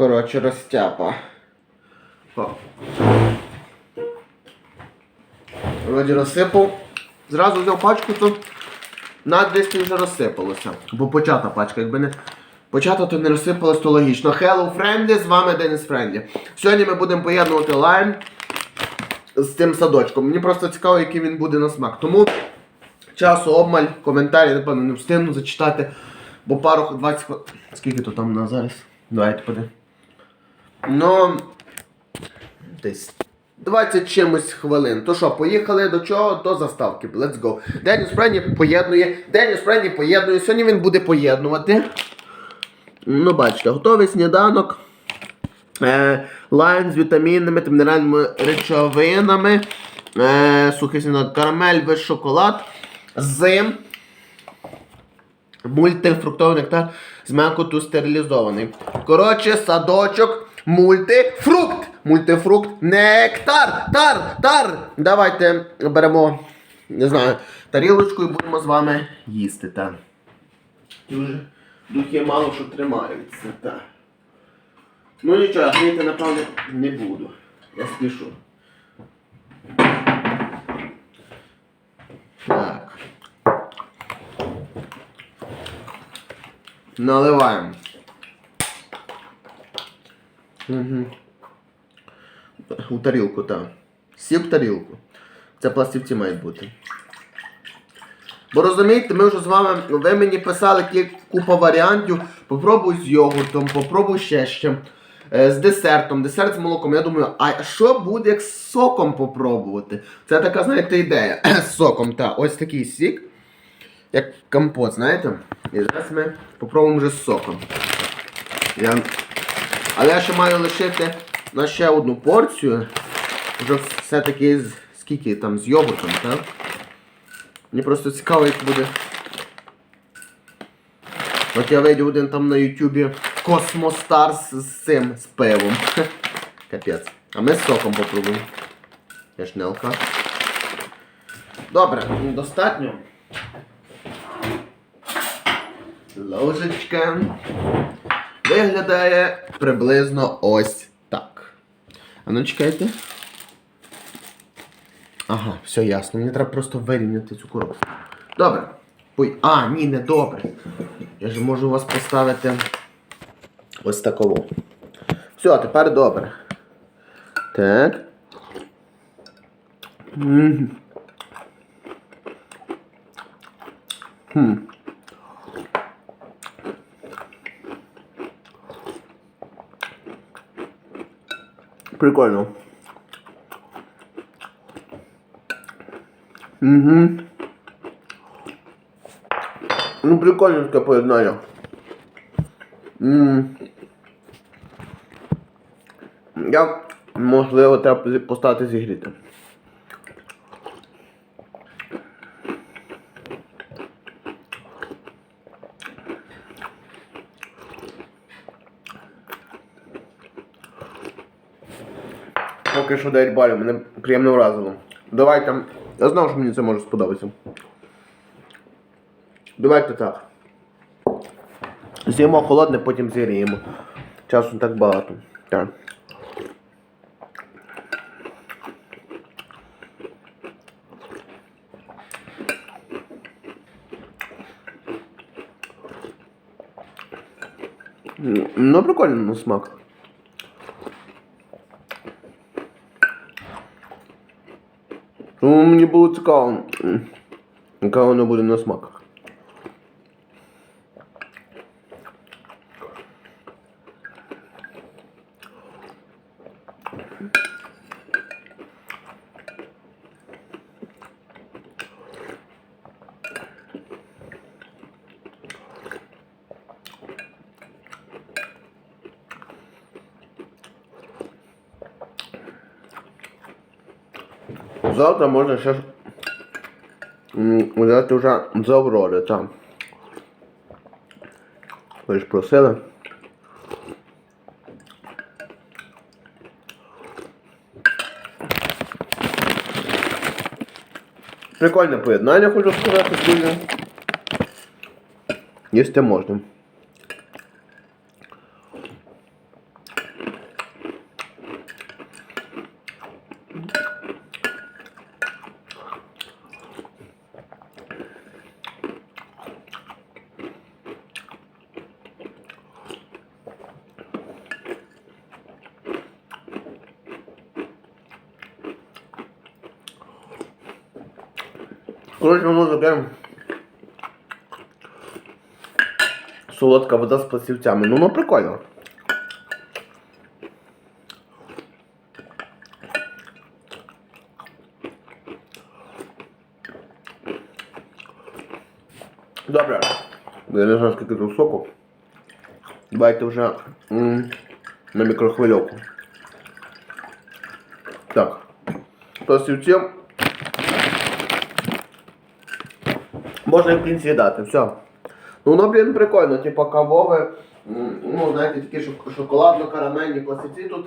Коротше, розтяпа. О. Вроді розсипав. Зразу взяв пачку, то на десь вже розсипалося. Бо почата пачка, якби не. Почата, то не розсипалось, то логічно. Hello, friendly, з вами Деніс Френдлі. Сьогодні ми будемо поєднувати лайм з цим садочком. Мені просто цікаво, який він буде на смак. Тому часу обмаль, коментарі, напевно, не встигну зачитати. Бо пару 20 хвилин. Скільки то там на зараз? Давайте подивимо. Ну. Десь 20 чимось хвилин. То що, поїхали до чого? До заставки. Let's go. Деніс Френні поєднує. Деніс Френні поєднує. Сьогодні він буде поєднувати. Ну, бачите, готовий сніданок. Е, лайн з вітамінами та мінеральними речовинами. Е, сухий сніданок, карамель, весь шоколад. З мультифруктовий нектар з м'якоту стерилізований. Коротше, садочок, мультифрукт. Мультифрукт, нектар. Тар, тар. Давайте беремо, не знаю, тарілочку і будемо з вами їсти. Та. Дуже духи мало що тримаються. Та. Ну нічого, гріти, напевно, не буду. Я спішу. Так. Наливаємо. Угу. У тарілку, так. Сів в тарілку. Це пластівці мають бути. Бо розумієте, ми вже з вами, ви мені писали кі- купа варіантів. Попробуй з йогуртом, попробуй ще з чим. Е, З десертом, десерт з молоком. Я думаю, а що буде як з соком попробувати? Це така, знаєте, ідея. З соком, так. Ось такий сік. Як компот, знаєте? І зараз ми попробуємо вже з соком. Я... Але я ще маю лишити на ще одну порцію. Вже все-таки з скільки там з йогуртом, так? Мені просто цікаво, як буде. От я видів один там на Ютубі Космостарс з цим, з пивом. Капець. А ми з соком попробуємо. Я ж не алкаш. Добре, достатньо. Ложечка. Виглядає приблизно ось так. А ну чекайте. Ага, все ясно. Мені треба просто вирівняти цю коробку. Добре. А, ні, не добре. Я ж можу вас поставити ось таково. Все, тепер добре. Так. Хм. Прикольно. Угу. Ну, прикольно таке поєднання. Ммм. Я, можливо, треба поставити зігріти. Поки що 9 балів, мене приємно вразило. Давайте. Я знав, що мені це може сподобатися. Давайте так. З'їмо холодне, потім зігріємо. Часу не так багато. Так. Ну, прикольно на смак. Ну, мені було цікаво, яка воно буде на смак. Завтра можна ще взяти вже з Аврори, там. Ви ж просили. Прикольне поєднання, хочу сказати, спільне. Їсти можна. Коротше, воно таке. Солодка вода з пластівцями. Ну, ну прикольно. Добре. Я не знаю, скільки тут соку. Давайте вже м, на мікрохвильовку. Так. Пластівці. Можна і в кінці дати, все. Ну воно, блін, прикольно, типу кавове, ну, знаєте, такі шоколадно-карамельні пластівці тут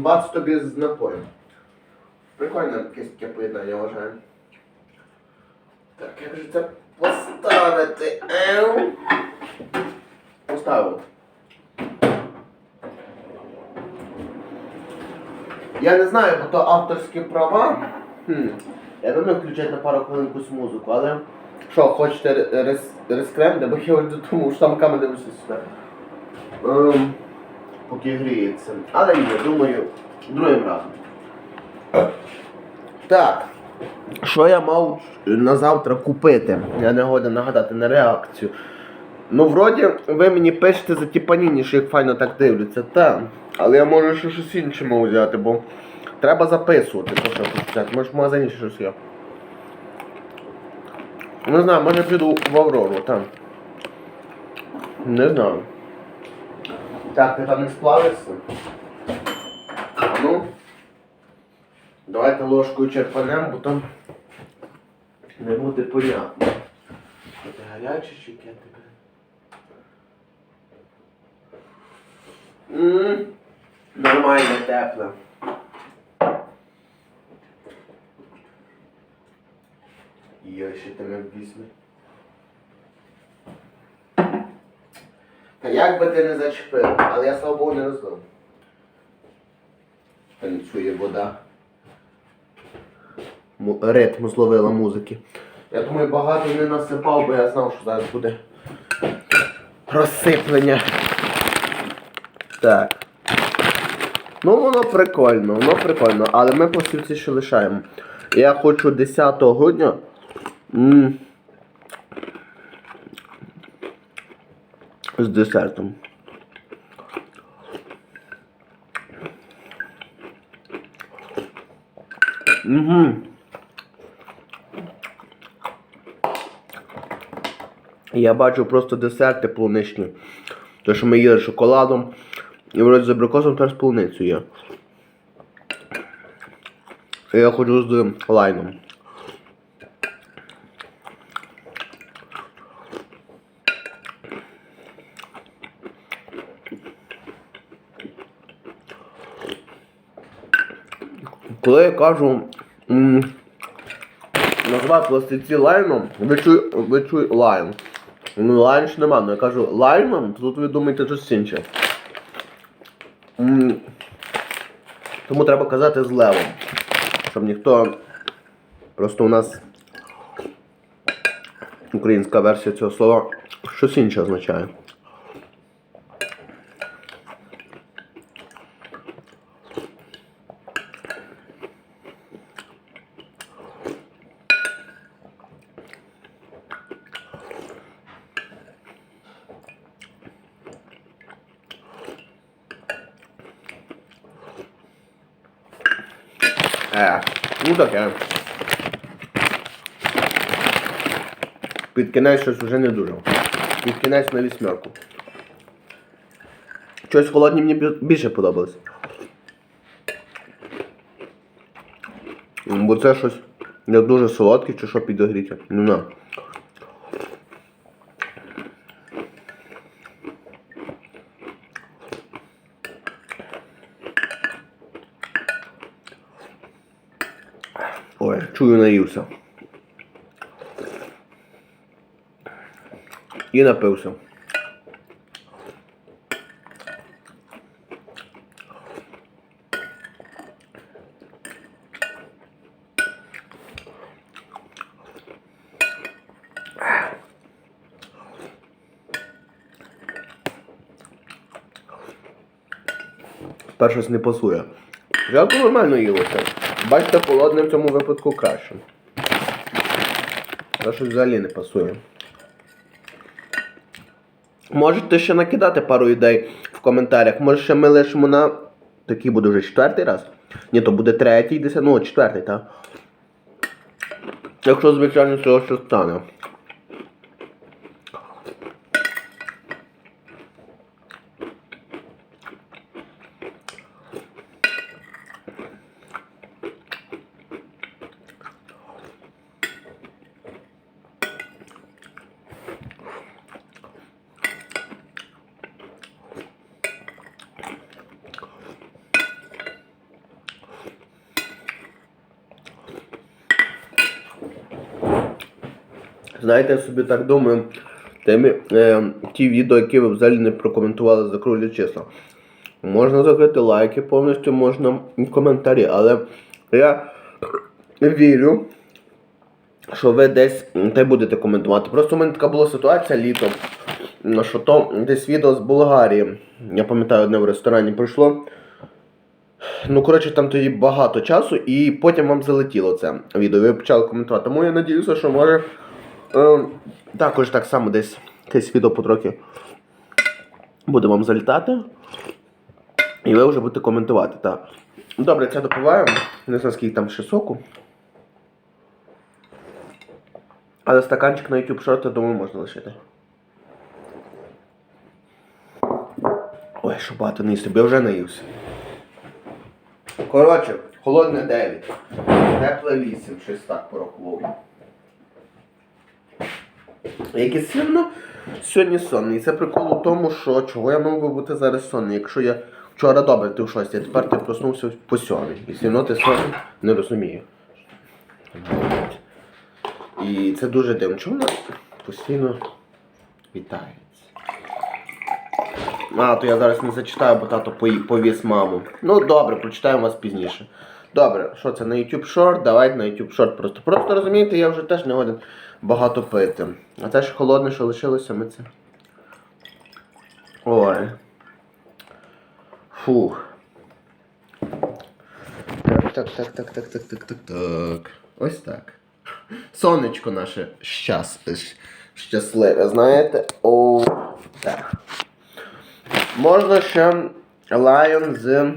бац тобі з напоєм. Прикольне якесь таке поєднання, я вважаю. Так, як же це поставити? Ем. Поставив. Я не знаю, бо то авторські права. Хм. Я думаю включати на пару хвилин якусь музику, але що, хочете рес, рескрем, бо я до тому штамками дивлюся сюди. Ем, поки гріється. Але ні, думаю, другим разом. Так. Що я мав на завтра купити? Я не годен нагадати на реакцію. Ну, вроді, ви мені пишете за ті паніні, що як файно так дивляться, та. Але я можу ще щось інше мав взяти, бо треба записувати, то що тут взяти. Може в магазині щось є. Не знаю, може піду в Аврору, там. Не знаю. Так, ти там не сплавишся? Ну. Давайте ложкою черпанем, бо там не буде понятно. Це гаряче чи яке тебе? Нормально тепле. Йой, ще тебе візьме. Та як би ти не зачепив, але я слава Богу не розлив. Танцює вода. Му- Ритм зловила музики. Я думаю, багато не насипав, бо я знав, що зараз буде розсиплення. Так. Ну, воно прикольно, воно прикольно, але ми пластівці ще лишаємо. Я хочу 10 грудня. М, з десертом. Угу. Я бачу просто десерти полуничні. Те, що ми їли шоколадом. І вроді з абрикосом теж з полуницею є. Я хочу з лайном. Коли я кажу, називаю пластиці лайном, ви чуй, ви чуй лайн. Ну, лайн ж нема, ну я кажу лайном, то тут ви думаєте щось інше. Тому треба казати з левом. Щоб ніхто. Просто у нас українська версія цього слова щось інше означає. Е, ну таке. Під кінець щось вже не дуже. Під на вісьмерку. Щось холодні мені більше подобалось. Бо це щось не дуже солодке чи що підогріти. Ну на. Ой, чую наївся. І напився. Тепер щось не пасує. Жалко нормально їлося. Бачите, холодне в цьому випадку краще. Та щось взагалі не пасує. Можете ще накидати пару ідей в коментарях. Може ще ми лишимо на. Такий буде вже четвертий раз. Ні, то буде третій, десятий, ну четвертий, так. Якщо, звичайно, цього що стане. Знаєте, я собі так думаю, темі, е, ті відео, які ви взагалі не прокоментували за круглі числа. Можна закрити лайки повністю, можна коментарі, але я вірю, що ви десь те будете коментувати. Просто в мене така була ситуація літом, що то десь відео з Болгарії. Я пам'ятаю, одне в ресторані прийшло. Ну, коротше, там тоді багато часу, і потім вам залетіло це відео. Ви почали коментувати. Тому я надіюся, що може е, також так само десь якесь відео потрохи буде вам залітати. І ви вже будете коментувати. Так. Добре, це допиваємо. Не знаю, скільки там ще соку. Але стаканчик на YouTube Short, я думаю, можна лишити. Ой, що багато не я вже наївся. Коротше, холодне 9. Тепле 8, щось так порахував. Якийсь сильно сьогодні сонний. І це прикол у тому, що чого я мав би бути зараз сонний. Якщо я вчора добре ти в 6, а тепер ти проснувся по 7. І все ти сонний не розумію. І це дуже дивно. Чому вона постійно вітається? А, то я зараз не зачитаю, бо тато повіз маму. Ну добре, прочитаємо вас пізніше. Добре, що це на YouTube Short? Давайте на YouTube Short просто. Просто розумієте, я вже теж не годен багато пити. А те ж холодне, що лишилося, ми це. Ой. Фух. Так, так, так, так, так, так, так, так, так. Ось так. Сонечко наше щас, щасливе, знаєте? О, так. Можна ще лайон з.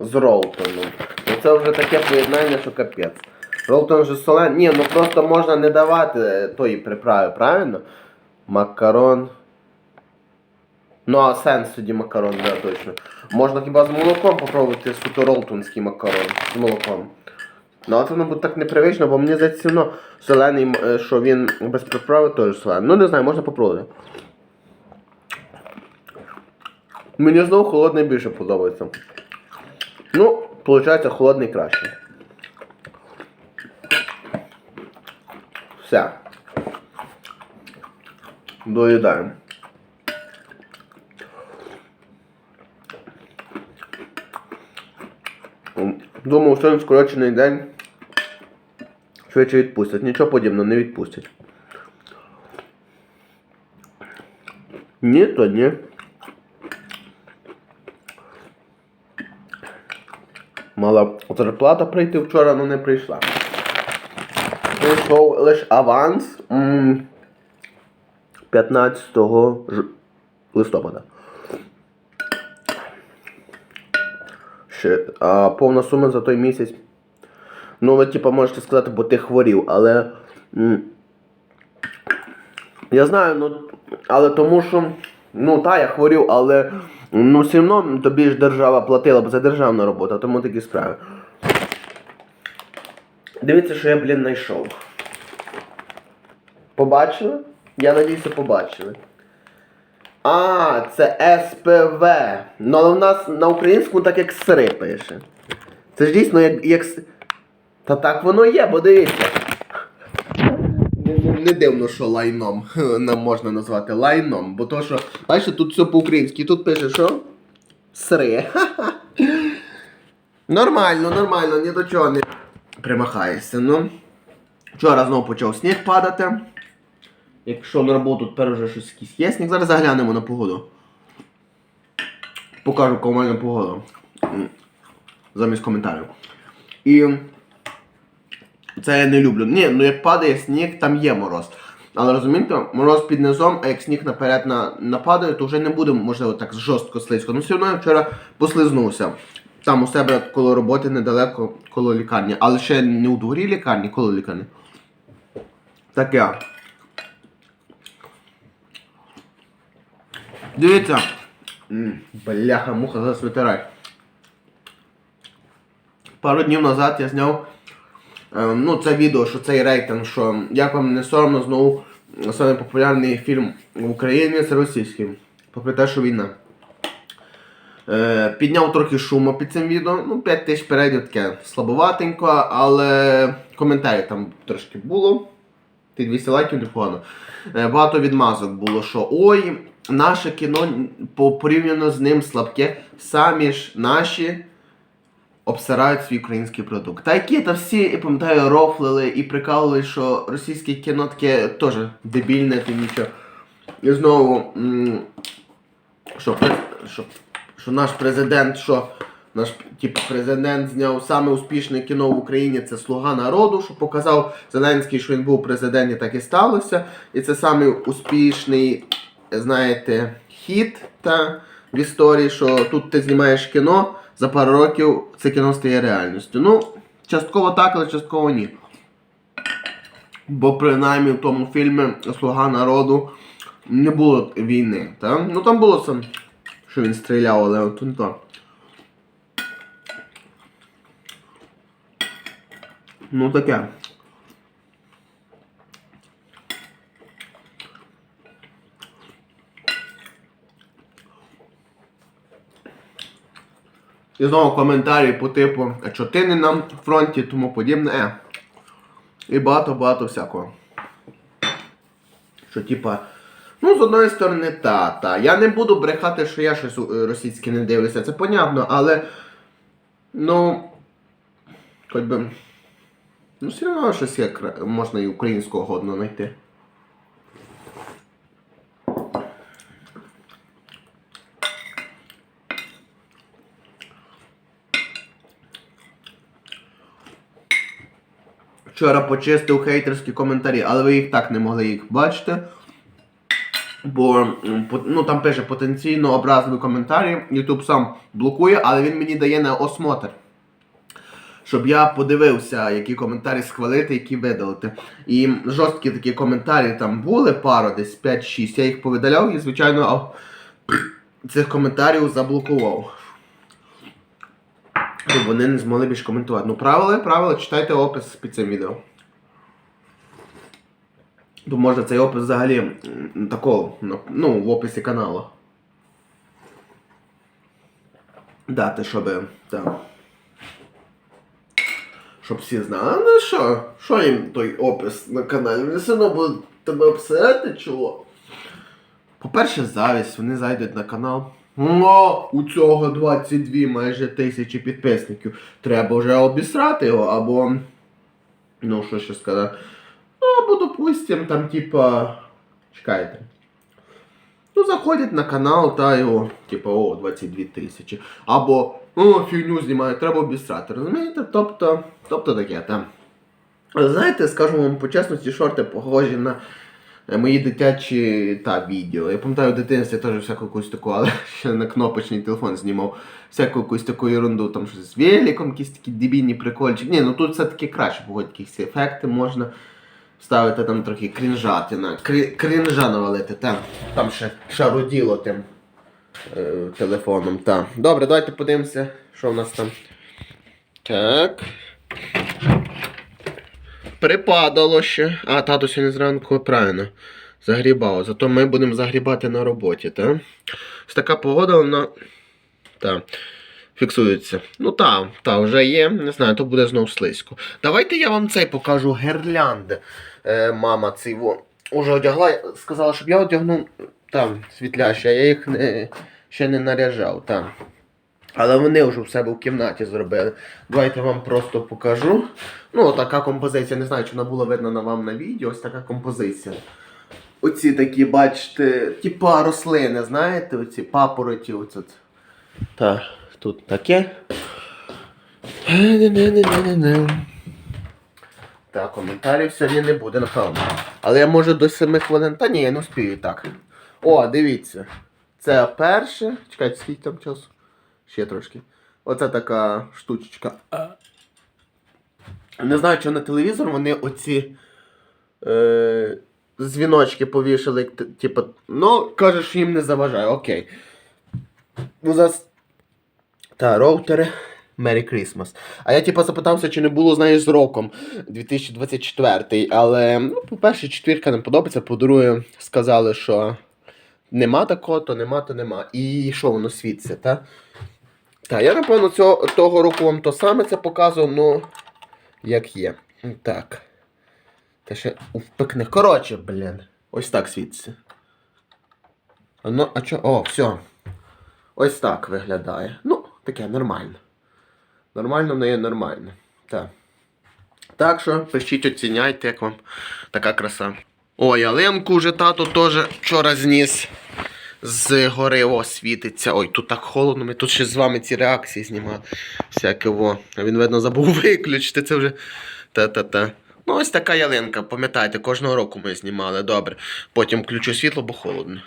З Ролтоном. Ну, Це вже таке поєднання, що капець. Ролтон же солений. Ні, ну просто можна не давати тої приправи, правильно? Макарон. Ну, а сенс тоді макарон, да, точно. Можна хіба з молоком попробувати суто ролтонський макарон з молоком. Ну, але це воно буде так непривично, бо мені здається, все одно солений, е, що він без приправи теж солений. Ну не знаю, можна попробувати. Мені знову холодний більше подобається. Ну, виходить, холодний краще. Все. Доїдаємо. Думав, сьогодні скорочений день. Швидше відпустять. Нічого подібного не відпустять. Ні, то ні. Мала зарплата прийти вчора, але не прийшла. Прийшов лише аванс 15 ж- листопада. Ще, а повна сума за той місяць. Ну, ви типа можете сказати, бо ти хворів, але. я знаю, ну. Але тому що. Ну, та, я хворів, але. Ну, все одно тобі ж держава платила, бо це державна робота, тому такі справи. Дивіться, що я, блін, знайшов. Побачили? Я надіюся, побачили. А, це СПВ. Ну, але в нас на українському так як сри пише. Це ж дійсно як. як... Та так воно є, бо дивіться. Не, дивно, що лайном нам можна назвати лайном, бо то, що. Бачите, тут все по-українськи, тут пише, що? Сри. Нормально, нормально, ні до чого не примахаєшся. Ну. Вчора знову почав сніг падати. Якщо на роботу тепер вже щось якийсь є сніг, зараз заглянемо на погоду. Покажу комунальну погоду. М, Замість коментарів. І Це я не люблю. Ні, ну як падає сніг, там є мороз. Але розумієте, мороз під низом, а як сніг наперед на, нападає, то вже не буде, можливо, так жорстко слизько. Ну все одно я вчора послизнувся. Там у себе коло роботи недалеко, коло лікарні. Але ще не у дворі лікарні, коло лікарні. Таке. Дивіться. Бляха, муха, зараз витирай. Пару днів назад я зняв ну, це відео, що цей рейтинг, що як вам не соромно знову самий популярний фільм в Україні це російський. Попри те, що війна. Е, підняв трохи шуму під цим відео. Ну, 5 тисяч переглядів таке слабоватенько, але коментарів там трошки було. Ти 200 лайків непогано. Е, багато відмазок було, що ой, наше кіно по- порівняно з ним слабке. Самі ж наші обсирають свій український продукт. Та які та всі, я пам'ятаю, рофлили і прикалували, що російське кіно таке теж дебільне, ти нічого. І знову, що, що, що наш президент, що наш типу, президент зняв саме успішне кіно в Україні це Слуга народу, що показав Зеленський, що він був президент, і так і сталося. І це саме успішний, знаєте, хід та, в історії, що тут ти знімаєш кіно, за пару років це кіно стає реальністю. Ну, частково так, але частково ні. Бо принаймні в тому фільмі Слуга народу не було війни. Та? Ну там було це, що він стріляв, але тут не то. Ну таке. І знову коментарі по типу, а що ти не на фронті, тому подібне. Е. І багато-багато всякого. Що типа. Ну, з одної сторони, та, та. Я не буду брехати, що я щось е, російське не дивлюся, це понятно, але. Ну. Хоч би. Ну, все одно щось є, можна і українського годно знайти. Вчора почистив хейтерські коментарі, але ви їх так не могли їх бачити. Бо ну, там пише потенційно образливі коментарі. YouTube сам блокує, але він мені дає на осмотр. Щоб я подивився, які коментарі схвалити, які видалити. І жорсткі такі коментарі там були, пару, десь 5-6. Я їх повидаляв і, звичайно, цих коментарів заблокував. Щоб вони не змогли більше коментувати. Ну, правила, правила, читайте опис під цим відео. То можна цей опис взагалі такого, ну, ну, в описі каналу. Дати, щоб. Так. Щоб всі знали. Ну що? Що їм той опис на каналі? Вони все одно будуть тебе обсирати, чого? По-перше, завість, вони зайдуть на канал. О, у цього 22 майже тисячі підписників. Треба вже обісрати його, або. Ну, що ще сказати. Ну, або, допустим, там, типа. Чекайте. Ну, заходять на канал та його, типа, о, 22 тисячі. Або, о, фігню знімають, треба обісрати. Розумієте? Тобто, тобто таке там. Знаєте, скажу вам по чесності, шорти похожі на мої дитячі та відео. Я пам'ятаю, в дитинстві теж всяку якусь таку, але ще на кнопочний телефон знімав всяку якусь таку ерунду, там щось з великом, якісь такі дебільні прикольчики. Ні, ну тут все-таки краще, бо якісь ефекти можна ставити там трохи крінжатина. Крі, крінжа навалити, там, там ще шаруділо тим е, телефоном. Та. Добре, давайте подивимося, що в нас там. Так. Припадало ще. А, тато сьогодні зранку правильно. Загрібав. Зато ми будемо загрібати на роботі, так? Ось така погода, вона. Так. Фіксується. Ну та, та, вже є. Не знаю, то буде знов слизько. Давайте я вам цей покажу гірлянди. Е, мама цей во. Уже одягла, сказала, щоб я одягнув там світляші, а я їх не, ще не наряжав. Там. Але вони вже в себе в кімнаті зробили. Давайте вам просто покажу. Ну, така композиція, не знаю, чи вона була видна на вам на відео, ось така композиція. Оці такі, бачите, типа рослини, знаєте, оці папороті. Оці. Так, тут таке. Так, коментарів сьогодні не буде, напевно. Але я можу до 7 хвилин. Та ні, я не успію так. О, дивіться. Це перше. Чекайте, скільки там часу? Ще трошки. Оце така штучечка. Не знаю, чи на телевізор вони оці е, дзвіночки повішали, типу, ну, кажуть, що їм не заважає, окей. Ну, зараз. Та, роутери. Merry Christmas. А я типу запитався, чи не було, знаєш, з роком 2024. Але, ну, по-перше, четвірка не подобається, по-друге, сказали, що нема такого, то нема, то нема. І що воно світиться, та? Так, я напевно цього, того року вам то саме це показував, ну як є. Так. Та ще впекне. Коротше, блін. Ось так світиться. Ну, а чо? О, все. Ось так виглядає. Ну, таке нормально. Нормально, не є нормально. Так. Так що, пишіть, оціняйте, як вам така краса. О, ялинку вже тато теж вчора зніс з гори о, світиться. Ой, тут так холодно, ми тут ще з вами ці реакції знімали. Всяке во. Він, видно, забув виключити. Це вже. Та-та-та. Ну, ось така ялинка, пам'ятаєте, кожного року ми знімали. Добре. Потім включу світло, бо холодно.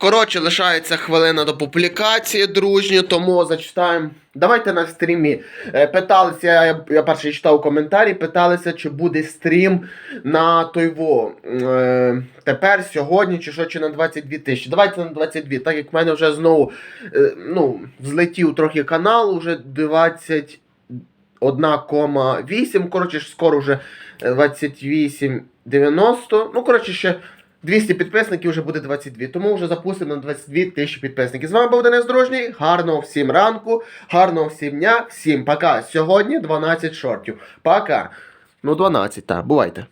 Коротше, лишається хвилина до публікації дружні, тому зачитаємо. Давайте на стрімі. Е, Питалися, я, я перший читав коментарі, питалися, чи буде стрім на той во. Е, тепер, сьогодні, чи що, чи на 22 тисячі. Давайте на 22, так як в мене вже знову е, ну, взлетів трохи канал, уже 21,8. Коротше, скоро вже е, 28,90. Ну, коротше, ще 200 підписників вже буде 22. Тому вже запустимо на 22 тисячі підписників. З вами був Денис Дружній. Гарного всім ранку, гарного всім дня, всім пока. Сьогодні 12 шортів. Пока. Ну, 12, так, бувайте.